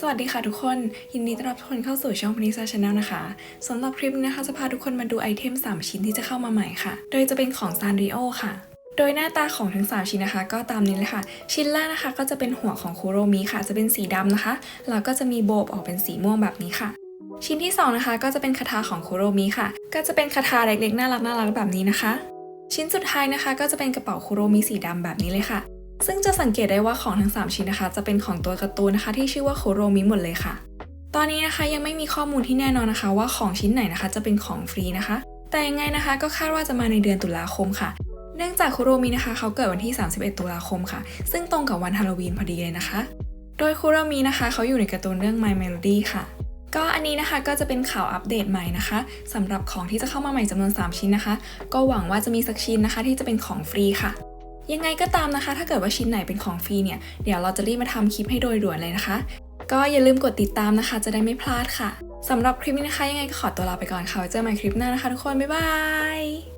สวัสดีค่ะทุกคน ยินดีต้อนรับทุกคนเข้าสู่ช่องพนิซาชาแนลนะคะสำหรับคลิปนี้นะคะจะพาทุกคนมาดูไอเทม 3 ชิ้นที่จะเข้ามาใหม่ค่ะ โดยจะเป็นของซานริโอค่ะ โดยหน้าตาของทั้ง 3 ชิ้นนะคะ ก็ตามนี้เลยค่ะ ชิ้นแรกนะคะก็จะเป็นหัวของคุโรมิค่ะ จะเป็นสีดำนะคะ แล้วก็จะมีโบว์ออกเป็นสีม่วงแบบนี้ค่ะ ชิ้นที่สองนะคะ ก็จะเป็นคาถาของคุโรมิค่ะ ก็จะเป็นคาถาเล็กๆน่ารักน่ารักแบบนี้นะคะ ชิ้นสุดท้ายนะคะ ก็จะเป็นกระเป๋าคุโรมิสีดำแบบนี้เลยค่ะ ซึ่งจะสังเกตได้ว่าของทั้ง 3 ชิ้นนะคะ จะเป็นของตัวการ์ตูนนะคะ ที่ชื่อว่าโคโรมิหมดเลยค่ะ ตอนนี้นะคะยังไม่มีข้อมูลที่แน่นอนนะคะ ว่าของชิ้นไหนนะคะ จะเป็นของฟรีนะคะ แต่ยังไงนะคะก็คาดว่าจะมาในเดือนตุลาคมค่ะ เนื่องจากโคโรมินะคะเขาเกิดวันที่ 31 ตุลาคมค่ะ ซึ่งตรงกับวันฮาโลวีนพอดีเลยนะคะ โดยโคโรมินะคะเขาอยู่ในการ์ตูนเรื่อง My Melody ค่ะก็อันนี้นะคะก็จะเป็นข่าวอัปเดตใหม่นะคะสำหรับของที่จะเข้ามาใหม่จำนวน 3 ชิ้นนะคะ ก็หวังว่าจะมีสักชิ้นนะคะ ที่จะเป็นของฟรีค่ะ ยังไงก็ตามนะคะ ถ้าเกิดว่าชิ้นไหนเป็นของฟรีเนี่ย เดี๋ยวเราจะรีบมาทำคลิปให้โดยด่วนเลยนะคะ ก็อย่าลืมกดติดตามนะคะ จะได้ไม่พลาดค่ะสำหรับคลิปนี้นะคะ ยังไงก็ขอตัวลาไปก่อนค่ะไว้เจอกันใหม่คลิปหน้านะคะ ทุกคน บ๊ายบาย